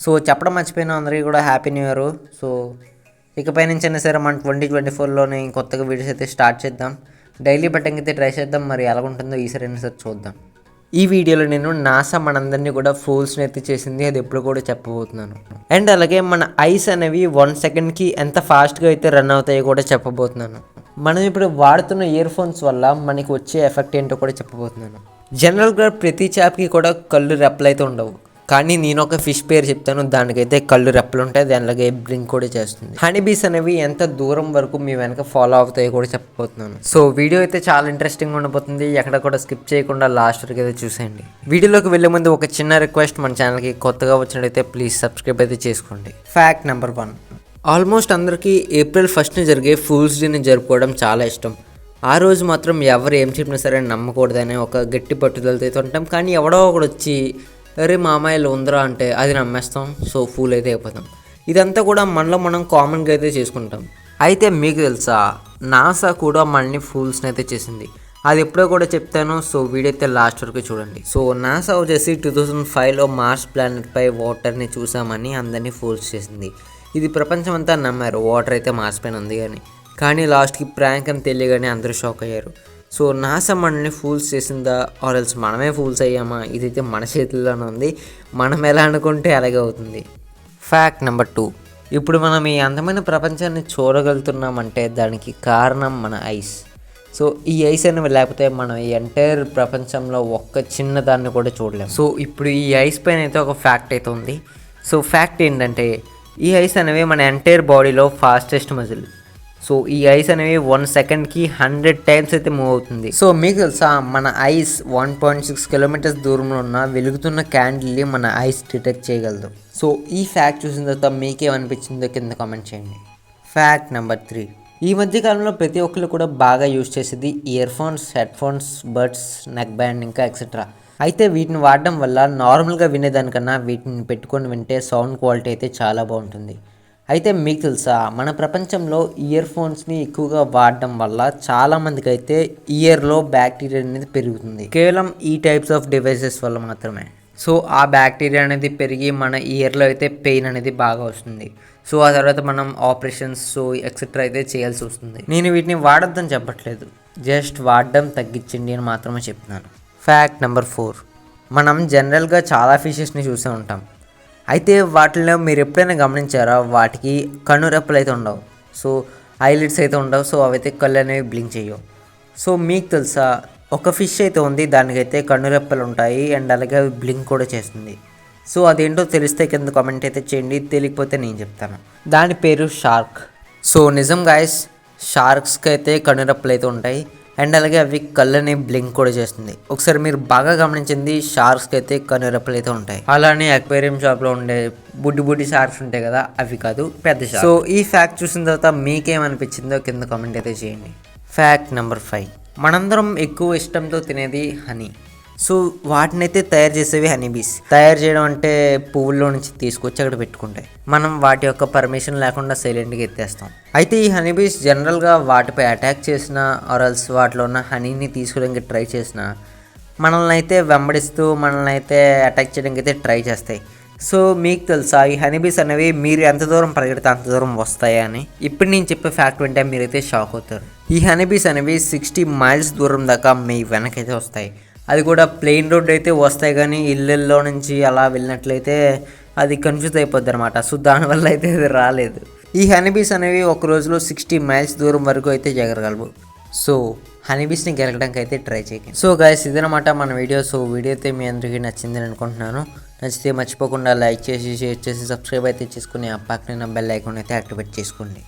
So చెప్పడం మర్చిపోయిన అందరికీ కూడా హ్యాపీ న్యూ ఇయర్ సో ఇకపై నుంచి అయినా సరే మన ట్వంటీ ట్వంటీ ఫోర్లోనే కొత్తగా వీడియోస్ అయితే స్టార్ట్ చేద్దాం. డైలీ బట్టంకి అయితే ట్రై చేద్దాం. మరి ఎలా ఉంటుందో ఈసారి అయినా సరే చూద్దాం. ఈ వీడియోలో నేను నాసా మనందరినీ కూడా ఫూల్స్ని అయితే చేసింది. అది ఎప్పుడు కూడా చెప్పబోతున్నాను. అండ్ అలాగే మన ఐస్ అనేవి వన్ సెకండ్కి ఎంత ఫాస్ట్గా అయితే రన్ అవుతాయో కూడా చెప్పబోతున్నాను. మనం ఇప్పుడు వాడుతున్న ఇయర్ ఫోన్స్ వల్ల మనకి వచ్చే ఎఫెక్ట్ ఏంటో కూడా చెప్పబోతున్నాను. జనరల్గా ప్రతి చాప్కి కూడా కళ్ళు రెప్పలు అయితే ఉండవు. కానీ నేను ఒక ఫిష్ పేరు చెప్తాను దానికైతే కళ్ళు రెప్పలు ఉంటాయి దాని అలాగే బ్లింక్ కూడా చేస్తుంది. హనీ బీస్ అనేవి ఎంత దూరం వరకు మీ వెనక ఫాలో అవుతాయో కూడా చెప్పబోతున్నాను. సో వీడియో అయితే చాలా ఇంట్రెస్టింగ్ ఉండబోతుంది ఎక్కడ కూడా స్కిప్ చేయకుండా లాస్ట్ వరకు అయితే చూసేయండి. వీడియోలోకి వెళ్ళే ముందు ఒక చిన్న రిక్వెస్ట్ మన ఛానల్కి కొత్తగా వచ్చినట్టయితే ప్లీజ్ సబ్స్క్రైబ్ అయితే చేసుకోండి. Fact number one. ఆల్మోస్ట్ అందరికీ ఏప్రిల్ ఫస్ట్ని జరిగే ఫూల్స్ డేని జరుపుకోవడం చాలా ఇష్టం. ఆ రోజు మాత్రం ఎవరు ఏం చెప్పినా సరే నమ్మకూడదనే ఒక గట్టి పట్టుదలతో అయితే ఉంటాం. కానీ ఎవడో ఒకడు వచ్చి అరే మామాయిలు ఉందిరా అంటే అది నమ్మేస్తాం. సో ఫూల్ అయితే అయిపోతాం. ఇదంతా కూడా మనలో మనం కామన్గా అయితే చేసుకుంటాం. అయితే మీకు తెలుసా నాసా కూడా మనల్ని ఫూల్స్ని అయితే చేసింది. అది ఎప్పుడో కూడా చెప్తాను సో వీడియో అయితే లాస్ట్ వరకు చూడండి. సో నాసా వచ్చేసి టూ థౌజండ్ ఫైవ్లో మార్స్ ప్లానెట్పై వాటర్ని చూసామని అందరినీ ఫూల్స్ చేసింది. ఇది ప్రపంచం అంతా నమ్మారు వాటర్ అయితే మార్స్ పైన ఉంది కానీ కానీ లాస్ట్కి ప్రాంక్ అని తెలియగానే అందరూ షాక్ అయ్యారు. సో నాసా మనల్ని ఫూల్స్ చేసిందా? ఆర్ ఎల్స్ మనమే ఫూల్స్ అయ్యామా? ఇదైతే మన చేతుల్లోనే ఉంది. మనం ఎలా అనుకుంటే అలాగే అవుతుంది. ఫ్యాక్ట్ నెంబర్ టూ ఇప్పుడు మనం ఈ అందమైన ప్రపంచాన్ని చూడగలుగుతున్నామంటే దానికి కారణం మన ఐస్ సో ఈ ఐస్ అనేవి లేకపోతే మనం ఈ ఎంటైర్ ప్రపంచంలో ఒక్క చిన్న దాన్ని కూడా చూడలేము. సో ఇప్పుడు ఈ ఐస్ పైన అయితే ఒక ఫ్యాక్ట్ అయితే ఉంది. సో ఫ్యాక్ట్ ఏంటంటే ఈ ఐస్ అనేవి మన ఎంటైర్ బాడీలో ఫాస్టెస్ట్ మజిల్ సో ఈ ఐస్ అనేవి వన్ సెకండ్కి హండ్రెడ్ టైమ్స్ అయితే మూవ్ అవుతుంది. సో మీకు తెలుసా మన eyes one point six kilometres దూరంలో ఉన్న వెలుగుతున్న క్యాండిల్ని మన ఐస్ డిటెక్ట్ చేయగలదు. సో ఈ ఫ్యాక్ట్ చూసిన తర్వాత మీకేమనిపించిందో కింద కామెంట్ చేయండి. ఫ్యాక్ట్ నెంబర్ త్రీ ఈ మధ్య కాలంలో ప్రతి ఒక్కరు కూడా బాగా యూజ్ చేసేది earphones headphones buds neckband ఇంకా ఎక్సెట్రా అయితే వీటిని వాడడం వల్ల నార్మల్గా వినేదానికన్నా వీటిని పెట్టుకొని వింటే సౌండ్ క్వాలిటీ అయితే చాలా బాగుంటుంది. అయితే మీకు తెలుసా మన ప్రపంచంలో ఇయర్ ఫోన్స్ని ఎక్కువగా వాడడం వల్ల చాలామందికి అయితే ఇయర్లో బ్యాక్టీరియా అనేది పెరుగుతుంది. కేవలం ఈ టైప్స్ ఆఫ్ డివైసెస్ వల్ల మాత్రమే. సో ఆ బ్యాక్టీరియా అనేది పెరిగి మన ఇయర్లో అయితే పెయిన్ అనేది బాగా వస్తుంది. సో ఆ తర్వాత మనం ఆపరేషన్స్ సో ఎక్సెట్రా అయితే చేయాల్సి వస్తుంది. నేను వీటిని వాడొద్దని చెప్పట్లేదు. జస్ట్ వాడడం తగ్గించండి అని మాత్రమే చెప్తున్నాను. ఫ్యాక్ట్ నెంబర్ ఫోర్ మనం జనరల్గా చాలా ఫిషెస్ని చూసే ఉంటాం. అయితే వాటిలో మీరు ఎప్పుడైనా గమనించారా? వాటికి కనురెప్పలు అయితే ఉండవు. సో ఐలిడ్స్ అయితే ఉండవు. సో అవైతే కళ్ళు అనేవి బ్లింక్ చేయవు. సో మీకు తెలుసా? ఒక ఫిష్ అయితే ఉంది. దానికైతే కన్నురెప్పలు ఉంటాయి. అండ్ అలాగే అవి బ్లింక్ కూడా చేస్తుంది. సో అదేంటో తెలిస్తే కింద కామెంట్ అయితే చేయండి. తెలియకపోతే నేను చెప్తాను. దాని పేరు షార్క్. సో నిజం గాయస్ షార్క్స్కి అయితే కన్నురెప్పలు అయితే ఉంటాయి. అండ్ అలాగే అవి కళ్ళని బ్లింక్ కూడా చేస్తుంది. ఒకసారి మీరు బాగా గమనించింది షార్క్స్కి అయితే కనురెప్పలు అయితే ఉంటాయి. అలానే అక్వేరియం షాప్లో ఉండే బుడ్డి బుడ్డి షార్క్స్ ఉంటాయి కదా అవి కాదు పెద్ద షార్క్. సో ఈ ఫ్యాక్ట్ చూసిన తర్వాత మీకేమనిపించిందో కింద కామెంట్ అయితే చేయండి. ఫ్యాక్ట్ నెంబర్ ఫైవ్ మనందరం ఎక్కువ ఇష్టంతో తినేది హనీ సో వాటిని అయితే తయారు చేసేవి హనీబీస్ తయారు చేయడం అంటే పువ్వుల్లో నుంచి తీసుకొచ్చి అక్కడ పెట్టుకుంటాయి. మనం వాటి యొక్క పర్మిషన్ లేకుండా సైలెంట్గా ఎత్తేస్తాం. అయితే ఈ హనీబీస్ జనరల్గా వాటిపై అటాక్ చేసిన ఆర్ఎల్స్ వాటిలో ఉన్న హనీని తీసుకోవడానికి ట్రై చేసిన మనల్ని అయితే వెంబడిస్తూ మనల్ని అయితే అటాక్ చేయడానికి అయితే ట్రై చేస్తాయి. సో మీకు తెలుసా ఈ హనీబీస్ అనేవి మీరు ఎంత దూరం పరిగెడితే అంత దూరం వస్తాయా అని? ఇప్పుడు నేను చెప్పే ఫ్యాక్ట్ వింటే మీరైతే షాక్ అవుతారు. ఈ హనీబీస్ అనేవి సిక్స్టీ మైల్స్ దూరం దాకా మీ వెనకైతే వస్తాయి. అది కూడా ప్లెయిన్ రోడ్ అయితే వస్తాయి కానీ ఇళ్ళల్లో నుంచి అలా వెళ్ళినట్లయితే అది కన్ఫ్యూజ్ అయిపోద్ది అనమాట సో దానివల్ల అయితే అది రాలేదు. ఈ హనీబీస్ అనేవి ఒక రోజులో సిక్స్టీ మైల్స్ దూరం వరకు అయితే ఎగరగలవు. సో హనీబీస్ని గెలకడానికి అయితే ట్రై చేయండి. సో గాయస్ ఇదనమాట మన వీడియో. సో వీడియో అయితే మీ అందరికీ నచ్చిందని అనుకుంటున్నాను. నచ్చితే మర్చిపోకుండా లైక్ చేసి షేర్ చేసి సబ్స్క్రైబ్ అయితే చేసుకుని ఆ పక్కన బెల్ ఐకాన్ అయితే యాక్టివేట్ చేసుకోండి.